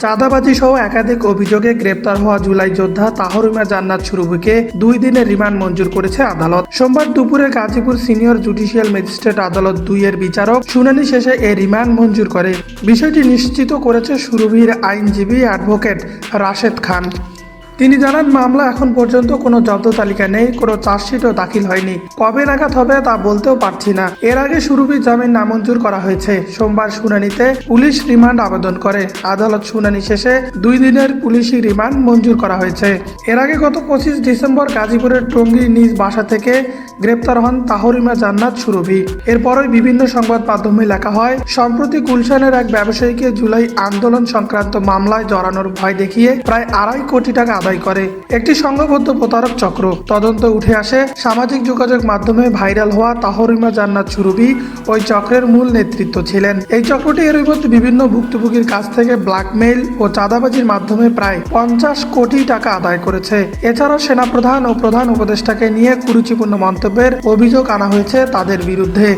চাঁদাবাজি সহ একাধিক অভিযোগে গ্রেপ্তার হওয়া জুলাই যোদ্ধা তাহরিমা জান্নাত সুরভিকে দুই দিনের রিমান্ড মঞ্জুর করেছে আদালত। সোমবার দুপুরে গাজীপুর সিনিয়র জুডিশিয়াল ম্যাজিস্ট্রেট আদালত দুই এর বিচারক শুনানি শেষে এই রিমান্ড মঞ্জুর করে। বিষয়টি নিশ্চিত করেছে সুরভির আইনজীবী অ্যাডভোকেট রাশেদ খান। তিনি জানান, মামলা এখন পর্যন্ত কোনো জব্দ তালিকা নেই, কোনো চার্জশিটও দাখিল হয়নি। কবে নাগাদ হবে তা বলতেও পারছি না। এর আগে সুরভির জামিন নামঞ্জুর করা হয়েছে। সোমবার শুনানিতে পুলিশ রিমান্ড আবেদন করে। আদালত শুনানি শেষে দুই দিনের পুলিশি রিমান্ড মঞ্জুর করা হয়েছে। এর আগে গত পঁচিশ ডিসেম্বর গাজীপুরের টঙ্গী নিজ বাসা থেকে গ্রেপ্তার হন তাহরিমা জান্নাত সুরভি। এরপরই বিভিন্ন সংবাদ মাধ্যমে লেখা হয়, সম্প্রতি গুলশানের এক ব্যবসায়ীকে জুলাই আন্দোলন সংক্রান্ত মামলায় জড়ানোর ভয় দেখিয়ে প্রায় আড়াই কোটি টাকা আদায় করে। একটি সংঘবদ্ধ প্রতারক চক্র তদন্ত উঠে আসে। সামাজিক যোগাযোগ মাধ্যমে ভাইরাল হওয়া তাহরিমা জান্নাত সুরভি ওই চক্রের মূল নেতৃত্ব ছিলেন। এই চক্রটি এর মধ্যে বিভিন্ন ভুক্তভোগীর কাছ থেকে ব্ল্যাকমেইল ও চাঁদাবাজির মাধ্যমে প্রায় পঞ্চাশ কোটি টাকা আদায় করেছে। এছাড়াও সেনাপ্রধান ও প্রধান উপদেষ্টাকে নিয়ে কুরুচিপূর্ণ মন্তব্যের অভিযোগ আনা হয়েছে তাদের বিরুদ্ধে।